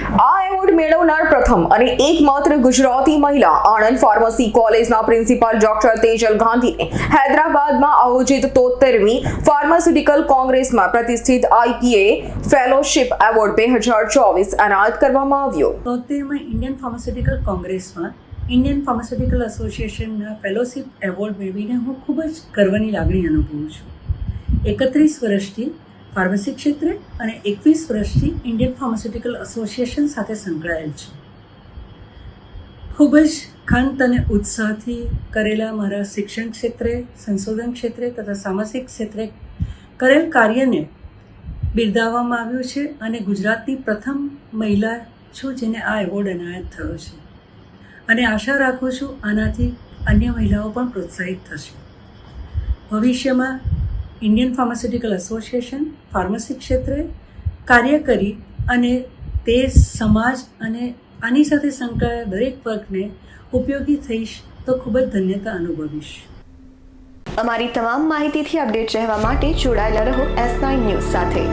આ એવોર્ડ મેળવનાર પ્રથમ અને એકમાત્ર ગુજરાતી મહિલા આણંદ ફાર્મસી કોલેજના પ્રિન્સિપાલ ડોક્ટર તેજલ ગાંધીને હૈદરાબાદમાં આયોજિત તોતેરમી ફાર્માસ્યુટિકલ કોંગ્રેસમાં પ્રતિષ્ઠિત આઈપીએ ફેલોશિપ એવોર્ડ બે હજાર ચોવીસ એનાયત કરવામાં આવ્યો. તોતેરમાં ઇન્ડિયન ફાર્માસ્યુટિકલ કોંગ્રેસમાં ઇન્ડિયન ફાર્માસ્યુટિકલ એસોસિએશનના ફેલોશિપ એવોર્ડ મેળવીને હું ખૂબ જ ગર્વની લાગણી અનુભવું છું. એકત્રીસ વર્ષથી ફાર્મસી ક્ષેત્રે અને એકવીસ વર્ષથી ઇન્ડિયન ફાર્માસ્યુટિકલ એસોસિએશન સાથે સંકળાયેલ છે. ખૂબ જ ખંત અને ઉત્સાહથી કરેલા મારા શિક્ષણ ક્ષેત્રે, સંશોધન ક્ષેત્રે તથા સામાજિક ક્ષેત્રે કરેલ કાર્યને બિરદાવવામાં આવ્યું છે અને ગુજરાતની પ્રથમ મહિલા છું જેને આ એવોર્ડ એનાયત થયો છે. અને આશા રાખું છું આનાથી અન્ય મહિલાઓ પણ પ્રોત્સાહિત થશે. ભવિષ્યમાં ઇન્ડિયન ફાર્માસ્યુટિકલ એસોસિએશન ફાર્મસી ક્ષેત્રે કાર્ય કરી અને તે સમાજ અને આની સાથે સંકળાયેલા દરેક વર્ગને ઉપયોગી થઈશ તો ખૂબ જ ધન્યતા અનુભવીશ. અમારી તમામ માહિતીથી અપડેટ રહેવા માટે જોડાયેલા રહો એસ નાઇન ન્યૂઝ સાથે.